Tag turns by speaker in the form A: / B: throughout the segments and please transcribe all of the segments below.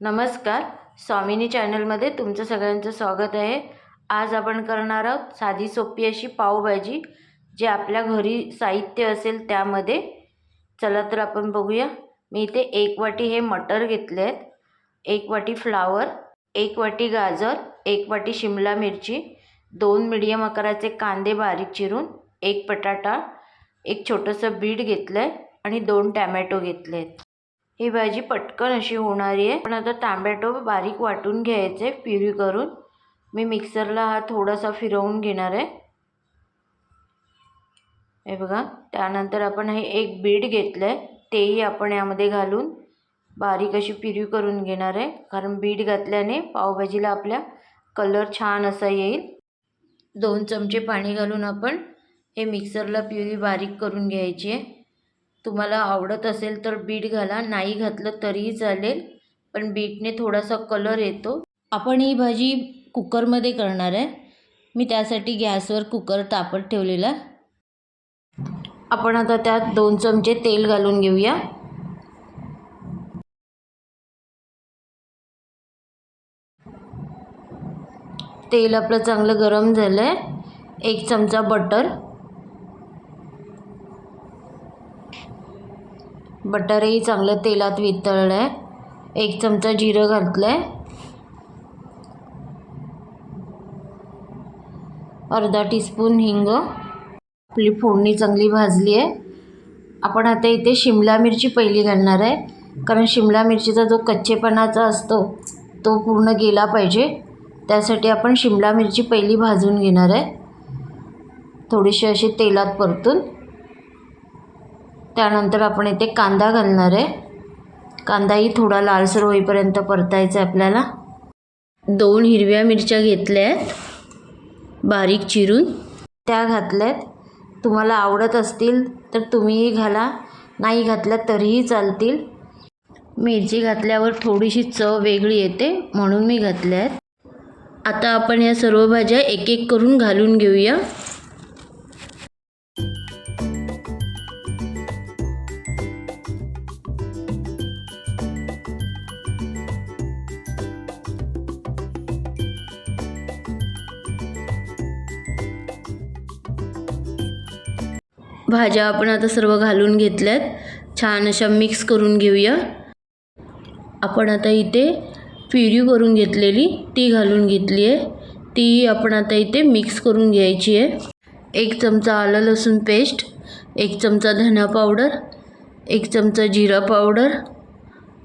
A: नमस्कार स्वामिनी चॅनलमध्ये तुमचं सगळ्यांचं स्वागत आहे. आज आपण करणार आहोत साधी सोपी अशी पावभाजी जे आपल्या घरी साहित्य असेल त्यामध्ये. चला तर आपण बघूया. मी इथे एक वाटी हे मटर घेतले आहेत. एक वाटी फ्लावर एक वाटी गाजर एक वाटी शिमला मिरची दोन मिडियम आकाराचे कांदे बारीक चिरून एक बटाटा एक छोटंसं बीट घेतलं आहे आणि दोन टॅमॅटो घेतले आहेत ही भाजी पटकन अशी होणारी आहे. पण आता टॅमॅटो बारीक वाटून घ्यायचे प्युरी करून. मी मिक्सरला हा थोडासा फिरवून घेणार आहे. हे बघा त्यानंतर आपण हे एक बीट घेतलं आहे तेही आपण यामध्ये घालून बारीक अशी प्युरी करून घेणार आहे. कारण बीट घातल्याने पावभाजीला आपल्या कलर छान असा येईल. दोन चमचे पाणी घालून आपण हे मिक्सरला प्युरी बारीक करून घ्यायची. आहे तुम्हाला आवडत असेल तर बीट घाला नाही घातलं तरीही चालेल पण बीटने थोडासा कलर येतो. आपण ही भाजी कुकरमध्ये करणार आहे. मी त्यासाठी गॅसवर कुकर तापत ठेवलेला. आपण आता त्यात दोन चमचे तेल घालून घेऊया. तेल आपलं चांगलं गरम झालं आहे एक चमचा बटर. बटरही चांगलं तेलात वितळलं आहे एक चमचा जिरं घातलं आहे अर्धा टीस्पून हिंग. आपली फोडणी चांगली भाजली आहे आपण आता इथे शिमला मिरची पहिली घालणार आहे. कारण शिमला मिरचीचा जो कच्चेपणाचा असतो तो पूर्ण गेला पाहिजे. त्यासाठी आपण शिमला मिरची पहिली भाजून घेणार आहे. थोडीशी अशी तेलात परतून. त्यानंतर आपण इथे कांदा घालणार आहे. कांदाही थोडा लालसर होईपर्यंत परतायचा आहे आपल्याला. दोन हिरव्या मिरच्या घेतल्या आहेत बारीक चिरून. त्या घातल्या आहेत तुम्हाला आवडत असतील तर तुम्हीही घाला. नाही घातल्या तरीही चालतील. मिरची घातल्यावर थोडीशी चव वेगळी येते म्हणून मी घातल्या आहेत आता आपण या सर्व भाज्या एक एक करून घालून घेऊया. भाज्या आपण आता सर्व घालून घेतल्यात. छान अशा मिक्स करून घेऊया. आपण आता इथे प्युरी करून घेतलेली ती घालून घेतली आहे. ती आपण आता इथे मिक्स करून घ्यायची आहे. एक चमचा आलं लसूण पेस्ट एक चमचा धना पावडर एक चमचा जिरा पावडर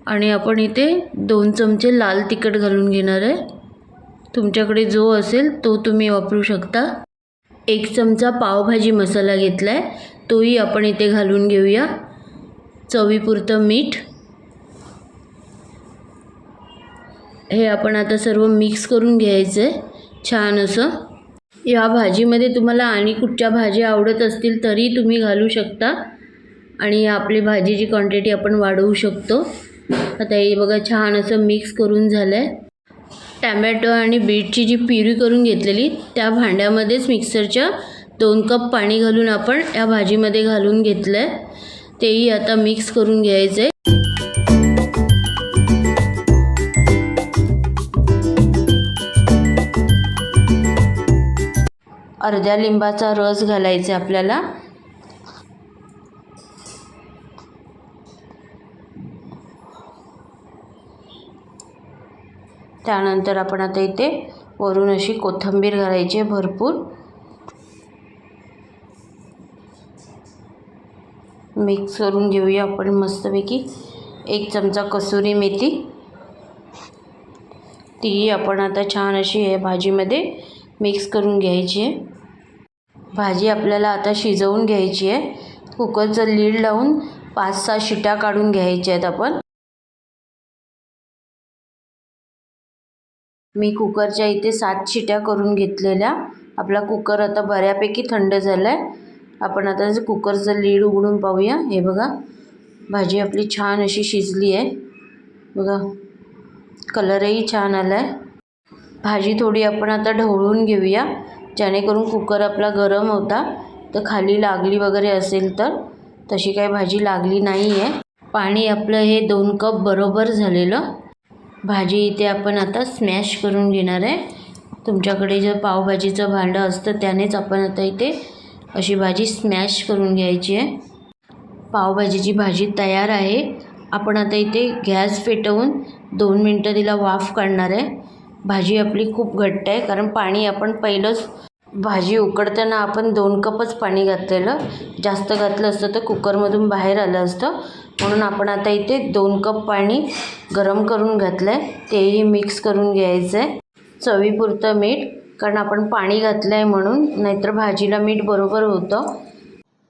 A: आणि आपण इथे दोन चमचे लाल तिखट घालून घेणार आहे. तुमच्याकडे जो असेल तो तुम्ही वापरू शकता. एक चमचा पावभाजी मसाला घेतला आहे तोही आपण इथे घालून घेऊया. चवीपुरतं मीठ. हे आपण आता सर्व मिक्स करून घ्यायचं. आहे छान असं. या भाजीमध्ये तुम्हाला आणि कुठच्या भाज्या आवडत असतील तरी तुम्ही घालू शकता. आणि आपली भाजीची क्वांटिटी आपण वाढवू शकतो. आता हे बघा छान असं मिक्स करून झालं आहे टॅमॅटो आणि बीटची जी प्युरी करून घेतलेली त्या भांड्यामध्येच मिक्सरच्या दोन कप पाणी घालून आपण या भाजीमध्ये घालून घेतलं आहे तेही आता मिक्स करून घ्यायचं आहे अर्ध्या लिंबाचा रस घालायचा आहे आपल्याला. त्यानंतर आपण आता इथे वरून अशी कोथिंबीर घालायची आहे भरपूर. मिक्स करून घेऊया आपण मस्तपैकी. एक चमचा कसुरी मेथी. तीही आपण आता छान अशी हे भाजीमध्ये मिक्स करून घ्यायची आहे. भाजी आपल्याला आता शिजवून घ्यायची आहे. कुकरचं लीड लावून पाच सहा शिट्या काढून घ्यायच्या आहेत आपण. मी कुकरच्या इथे सात शिट्या करून घेतलेल्या. आपला कुकर आता बऱ्यापैकी थंड झाला आहे आपण आता कुकरचं लीड उघडून पाहूया. हे बघा भाजी आपली छान अशी शिजली आहे. बघा कलरही छान आला आहे भाजी थोडी आपण आता ढवळून घेऊया. जेणेकरून कुकर आपला गरम होता. तर खाली लागली वगैरे असेल तर तशी काही भाजी लागली नाही आहे पाणी आपलं हे दोन कप बरोबर झालेलं. भाजी इथे आपण आता स्मॅश करून घेणार आहे. तुमच्याकडे जर पावभाजीचं भांडं असतं त्यानेच आपण आता इथे अशी भाजी स्मॅश करून घ्यायची आहे. पावभाजीची भाजी तयार आहे. आपण आता इथे गॅस पेटवून दोन मिनटं तिला वाफ काढणार आहे. भाजी आपली खूप घट्ट आहे कारण पाणी आपण पहिलंच भाजी उकडताना आपण दोन कपच पाणी घातलेलं. जास्त घातलं असतं तर कुकरमधून बाहेर आलं असतं. म्हणून आपण आता इथे दोन कप पाणी गरम करून घातलं आहे तेही मिक्स करून घ्यायचं आहे चवीपुरतं मीठ कारण आपण पाणी घातलं आहे म्हणून नाहीतर भाजीला मीठ बरोबर होतं.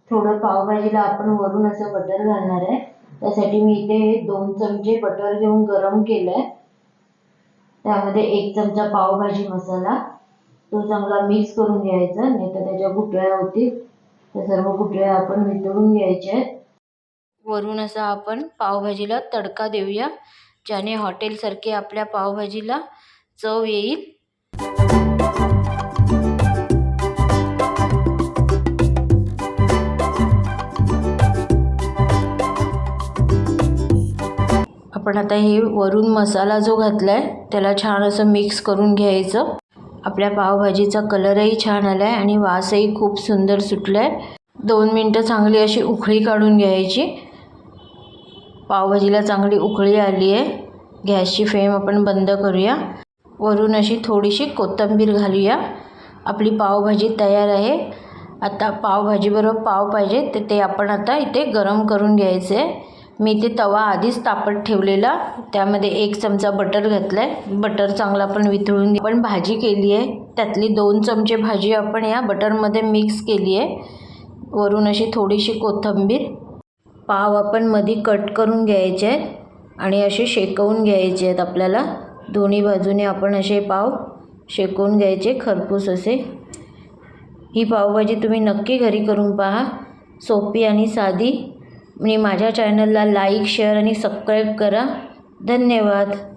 A: थोडं पावभाजीला आपण वरून असं बटर घालणार आहे. त्यासाठी मी इथे दोन चमचे बटर घेऊन गरम केलं आहे त्यामध्ये एक चमचा पावभाजी मसाला. तो चांगला मिक्स करून घ्यायचा नाही तर त्याच्या गुठळ्या होतील. त्या सर्व गुठळ्या आपण वितळून घ्यायच्या आहेत. वरून असा आपण पावभाजीला तडका देऊया ज्याने हॉटेलसारखी आपल्या पावभाजीला चव येईल. आपण आता हे वरून मसाला जो घातला आहे त्याला छान असं मिक्स करून घ्यायचं. आपल्या पावभाजीचा कलरही छान आला आहे आणि वासही खूप सुंदर सुटला आहे दोन मिनटं चांगली अशी उकळी काढून घ्यायची. पावभाजीला चांगली उकळी आली आहे गॅसची फ्लेम आपण बंद करूया. वरून अशी थोडीशी कोथिंबीर घालूया. आपली पावभाजी तयार आहे. आता पावभाजीबरोबर पाव पाहिजे तर ते आपण आता इथे गरम करून घ्यायचं आहे मी ते तवा आधीच तापत ठेवलेला. त्यामध्ये एक चमचा बटर घातला आहे बटर चांगला आपण वितळून घे- आपण भाजी केली आहे. त्यातली दोन चमचे भाजी आपण या बटरमध्ये मिक्स केली आहे. वरून अशी थोडीशी कोथिंबीर. पाव आपण मधी कट करून घ्यायचे आहेत आणि असे शेकवून घ्यायचे आहेत आपल्याला. दोन्ही बाजूने आपण असे पाव शेकवून घ्यायचे खरपूस असे. ही पावभाजी तुम्ही नक्की घरी करून पहा. सोपी आणि साधी. आणि माझ्या चॅनलला लाईक शेअर आणि सबस्क्राईब करा. धन्यवाद.